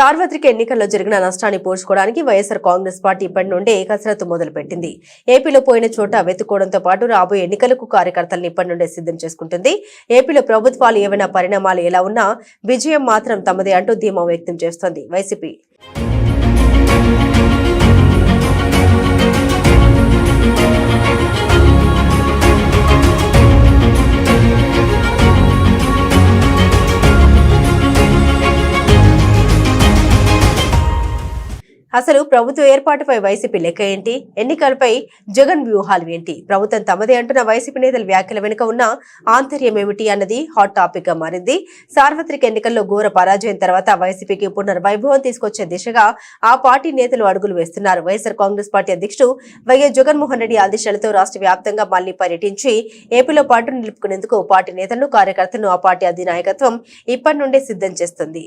సార్వత్రిక ఎన్నికల్లో జరిగిన నష్టాన్ని పోల్చుకోవడానికి వైఎస్ఆర్ కాంగ్రెస్ పార్టీ ఇప్పటి నుండే కసరత్తు మొదలుపెట్టింది. ఏపీలో పోయిన చోట వెతుక్కోవడంతో పాటు రాబోయే ఎన్నికలకు కార్యకర్తలను ఇప్పటి నుండే సిద్ధం చేసుకుంటుంది. ఏపీలో ప్రభుత్వాలు ఏవైనా పరిణామాలు ఎలా ఉన్నా విజయం మాత్రం తమదే అంటూ ధీమా వ్యక్తం చేస్తోంది వైసీపీ. అసలు ప్రభుత్వ ఏర్పాటుపై వైసీపీ లెక్క ఏంటి? ఎన్నికలపై జగన్ వ్యూహాలు ఏంటి? ప్రభుత్వం తమదే అంటున్న వైసీపీ నేతల వ్యాఖ్యల వెనుక ఉన్న ఆంతర్యం ఏమిటి అన్నది హాట్ టాపిక్గా మారింది. సార్వత్రిక ఎన్నికల్లో ఘోర పరాజయం తర్వాత వైసీపీకి పునర్వైభవం తీసుకొచ్చే దిశగా ఆ పార్టీ నేతలు అడుగులు వేస్తున్నారు. వైఎస్ఆర్ కాంగ్రెస్ పార్టీ అధ్యక్షుడు వైఎస్ జగన్మోహన్ రెడ్డి ఆదేశాలతో రాష్ట్ర వ్యాప్తంగా మళ్ళీ పర్యటించి ఏపీలో పాటు నిలుపుకునేందుకు పార్టీ నేతలను కార్యకర్తలను ఆ పార్టీ అధినాయకత్వం ఇప్పటి నుండే సిద్ధం చేస్తుంది.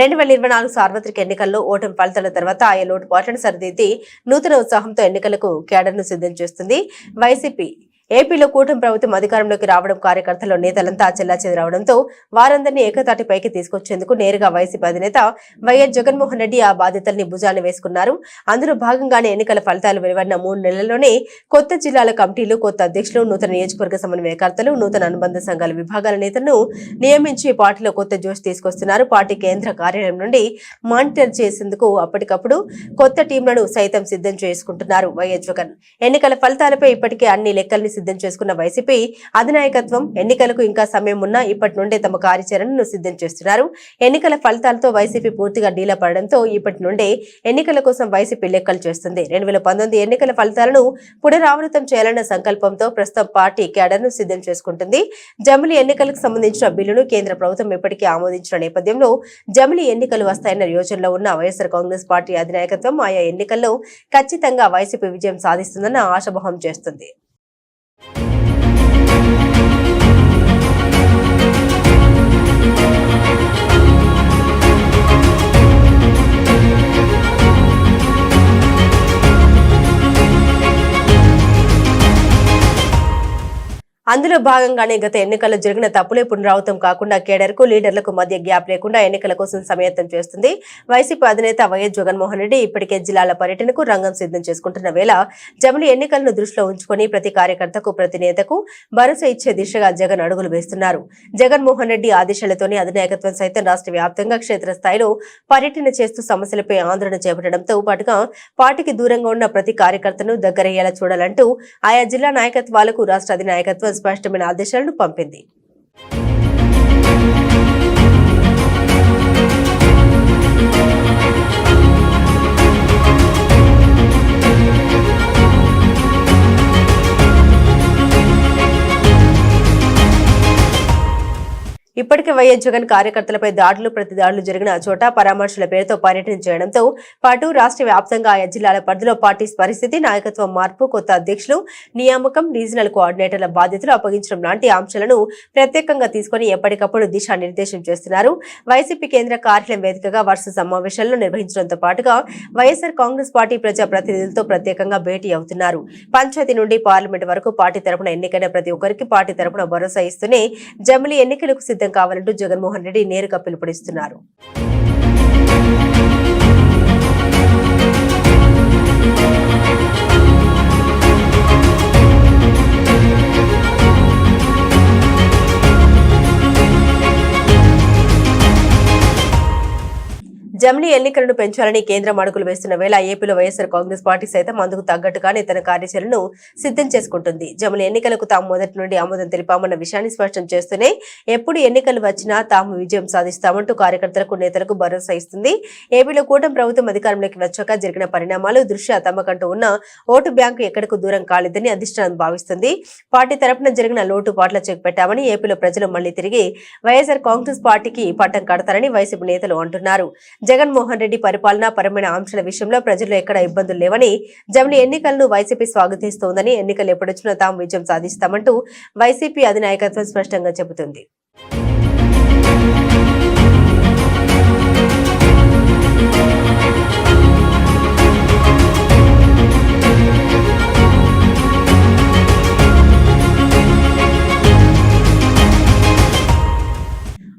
రెండు వేల ఇరవై నాలుగు సార్వత్రిక ఎన్నికల్లో ఓటమి ఫలితాల తర్వాత ఆయా లోటుపాట్లను సరిదిద్ది నూతన ఉత్సాహంతో ఎన్నికలకు కేడర్ను సిద్ధం చేస్తుంది. వైసీపీ ఏపీలో కూటమి ప్రభుత్వం అధికారంలోకి రావడం కార్యకర్తలు నేతలంతా చెల్లాచెదరవడంతో వారందరినీ ఏకతాటిపైకి తీసుకొచ్చేందుకు నేరుగా వైసీపీ అధినేత వైఎస్ జగన్మోహన్ రెడ్డి ఆ బాధ్యతల్ని భుజాన వేసుకున్నారు. అందులో భాగంగానే ఎన్నికల ఫలితాలు వెలువడిన మూడు నెలల్లోనే కొత్త జిల్లాల కమిటీలు కొత్త అధ్యక్షులు నూతన నియోజకవర్గ సమన్వయకర్తలు నూతన అనుబంధ సంఘాల విభాగాల నేతలను నియమించి పార్టీలో కొత్త జోష్ తీసుకొస్తున్నారు. పార్టీ కేంద్ర కార్యాలయం నుండి మానిటర్ చేసేందుకు అప్పటికప్పుడు కొత్త టీంలను సైతం సిద్ధం చేసుకుంటున్నారు వైఎస్ జగన్. ఎన్నికల ఫలితాలపై ఇప్పటికే అన్ని లెక్కల్ని సిద్ధం చేసుకున్న వైసీపీ అధినాయకత్వం ఎన్నికలకు ఇంకా సమయం ఉన్నా ఇప్పటి నుండే తమ కార్యాచరణను సిద్ధం చేస్తున్నారు. ఎన్నికల ఫలితాలతో వైసీపీ పూర్తిగా డీలా పడడంతో ఇప్పటి నుండే ఎన్నికల కోసం వైసీపీ లెక్కలు చేస్తుంది. రెండు వేల పంతొమ్మిది ఎన్నికల ఫలితాలను పునరావృతం చేయాలన్న సంకల్పంతో ప్రస్తుతం పార్టీ క్యాడర్ను సిద్ధం చేసుకుంటుంది. జమిలి ఎన్నికలకు సంబంధించిన బిల్లును కేంద్ర ప్రభుత్వం ఇప్పటికే ఆమోదించిన నేపథ్యంలో జమిలి ఎన్నికలు వస్తాయన్న యోచనలో ఉన్న వైఎస్ఆర్ కాంగ్రెస్ పార్టీ అధినాయకత్వం ఆయా ఎన్నికల్లో ఖచ్చితంగా వైసీపీ విజయం సాధిస్తుందన్న ఆశాభావం చేస్తుంది. you అందులో భాగంగానే గత ఎన్నికల్లో జరిగిన తప్పులే పునరావృతం కాకుండా కేడర్కు లీడర్లకు మధ్య గ్యాప్ లేకుండా ఎన్నికల కోసం సమయత్తం చేస్తుంది. వైసీపీ అధినేత వైఎస్ జగన్మోహన్ రెడ్డి ఇప్పటికే జిల్లాల పర్యటనకు రంగం సిద్ధం చేసుకుంటున్న వేళ జమిలి ఎన్నికలను దృష్టిలో ఉంచుకొని ప్రతి కార్యకర్తకు ప్రతి నేతకు భరోసా ఇచ్చే దిశగా జగన్ అడుగులు వేస్తున్నారు. జగన్మోహన్ రెడ్డి ఆదేశాలతోనే అధినాయకత్వం సైతం రాష్ట్ర వ్యాప్తంగా క్షేత్రస్థాయిలో పర్యటన చేస్తూ సమస్యలపై ఆందోళన చేపట్టడంతో పాటుగా పార్టీకి దూరంగా ఉన్న ప్రతి కార్యకర్తను దగ్గరయ్యేలా చూడాలంటూ ఆయా జిల్లా నాయకత్వాలకు రాష్ట్ర అధినాయకత్వం స్పష్టమైన ఆదేశాలను పంపింది. ఇప్పటికే వైఎస్ జగన్ కార్యకర్తలపై దాడులు ప్రతి దాడులు జరిగిన చోట పరామర్శల పేరుతో పర్యటన చేయడంతో పాటు రాష్ట్ర వ్యాప్తంగా ఆయా జిల్లాల పరిధిలో పార్టీ పరిస్థితి నాయకత్వం మార్పు కొత్త అధ్యక్షులు నియామకం రీజనల్ కోఆర్డినేటర్ల బాధ్యతలు అప్పగించడం లాంటి అంశాలను ప్రత్యేకంగా తీసుకుని ఎప్పటికప్పుడు దిశానిర్దేశం చేస్తున్నారు. వైసీపీ కేంద్ర కార్యాలయం వేదికగా వరుస సమావేశాలను నిర్వహించడంతో పాటుగా వైఎస్ఆర్ కాంగ్రెస్ పార్టీ ప్రజా ప్రతినిధులతో ప్రత్యేకంగా భేటీ అవుతున్నారు. పంచాయతీ నుండి పార్లమెంట్ వరకు పార్టీ తరపున ఎన్నికైన ప్రతి ఒక్కరికి పార్టీ తరపున భరోసా ఇస్తూనే జమిలీ ఎన్నికలకు సిద్ధం కావాలంటూ జగన్మోహన్ రెడ్డి నేరుగా పిలుపునిస్తున్నారు. జమిలీ ఎన్నికలను పెంచాలని కేంద్రం అడుగులు వేస్తున్న వేళ ఏపీలో వైఎస్ఆర్ కాంగ్రెస్ పార్టీ సైతం అందుకు తగ్గట్టుగానే తన కార్యాచరణను సిద్ధం చేసుకుంటుంది. జమిలీ ఎన్నికలకు తాము మొదటి నుండి ఆమోదం తెలిపామన్న విషయాన్ని స్పష్టం చేస్తూనే ఎప్పుడు ఎన్నికలు వచ్చినా తాము విజయం సాధిస్తామంటూ కార్యకర్తలకు నేతలకు భరోసా ఇస్తుంది. ఏపీలో కూటమి ప్రభుత్వం అధికారంలోకి వచ్చాక జరిగిన పరిణామాలు దృష్ట్యా తమకంటూ ఉన్న ఓటు బ్యాంకు ఎక్కడకు దూరం కాలేదని అధిష్టానం భావిస్తుంది. పార్టీ తరపున జరిగిన లోటుపాట్ల చెక్ పెట్టామని ఏపీలో ప్రజలు మళ్ళీ తిరిగి వైఎస్ఆర్ కాంగ్రెస్ పార్టీకి పట్టం కడతారని వైసీపీ నేతలు అంటున్నారు. జగన్మోహన్ రెడ్డి పరిపాలనా పరమైన ఆంక్షల విషయంలో ప్రజలు ఎక్కడ ఇబ్బందులు లేవని జమిలి ఎన్నికలను వైసీపీ స్వాగతిస్తోందని ఎన్నికలు ఎప్పుడొచ్చినా తాము విజయం సాధిస్తామంటూ వైసీపీ అధినాయకత్వం స్పష్టంగా చెబుతుంది.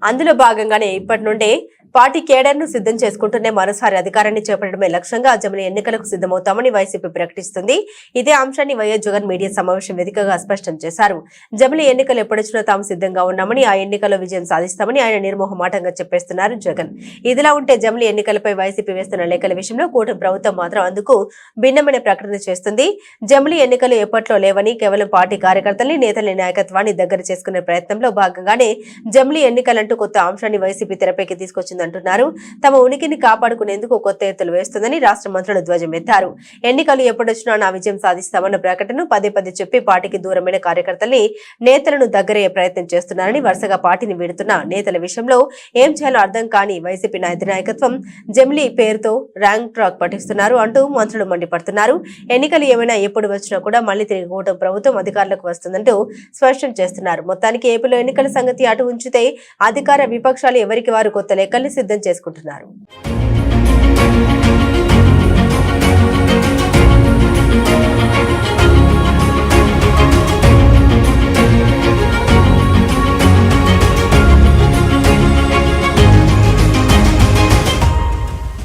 అందులో భాగంగానే ఇప్పటి నుండే పార్టీ కేడర్ను సిద్ధం చేసుకుంటూనే మరోసారి అధికారాన్ని చేపట్టడమే లక్ష్యంగా జమిలి ఎన్నికలకు సిద్ధమవుతామని వైసీపీ ప్రకటిస్తుంది. ఇదే అంశాన్ని వైఎస్ జగన్ మీడియా సమావేశం వేదికగా స్పష్టం చేశారు. జమిలి ఎన్నికలు ఎప్పుడొచ్చినా తాము సిద్ధంగా ఉన్నామని ఆ ఎన్నికల్లో విజయం సాధిస్తామని ఆయన నిర్మోహమాటంగా చెప్పేస్తున్నారు జగన్. ఇదిలా ఉంటే జమిలి ఎన్నికలపై వైసీపీ వేస్తున్న లేఖల విషయంలో కూటమి ప్రభుత్వం మాత్రం అందుకు భిన్నమైన ప్రకటన చేస్తుంది. జమిలి ఎన్నికలు ఎప్పట్లో లేవని కేవలం పార్టీ కార్యకర్తల్ని నేతల నాయకత్వాన్ని దగ్గర చేసుకునే ప్రయత్నంలో భాగంగానే జమిలి ఎన్నికలంటూ కొత్త అంశాన్ని వైసీపీ తెరపైకి తీసుకొచ్చింది అంటున్నారు. తమ ఉనికిని కాపాడుకునేందుకు కొత్త ఎత్తులు వేస్తుందని రాష్ట్ర మంత్రులు ధ్వజమెత్తారు. ఎన్నికలు ఎప్పుడొచ్చినా నా విజయం సాధిస్తామన్న ప్రకటనను పదే పదే చెప్పి పార్టీకి దూరమైన కార్యకర్తల్ని నేతలను దగ్గరయ్యే ప్రయత్నం చేస్తున్నారని వరుసగా పార్టీని వీడుతున్న నేతల విషయంలో ఏం చేయాలో అర్థం కాని వైసీపీ నాయక నాయకత్వం జమిలీ పేరుతో ర్యాంక్ ట్రాక్ పఠిస్తున్నారు అంటూ మంత్రులు మండిపడుతున్నారు. ఎన్నికలు ఏమైనా ఎప్పుడు వచ్చినా కూడా మళ్ళీ తిరిగి కూటమి ప్రభుత్వం అధికారులకు వస్తుందంటూ స్పష్టం చేస్తున్నారు. మొత్తానికి ఏపీలో ఎన్నికల సంగతి అటు ఉంచితే అధికార విపక్షాలు ఎవరికి వారు కొత్త లెక్కల్ని సిద్ధం చేసుకుంటున్నారు.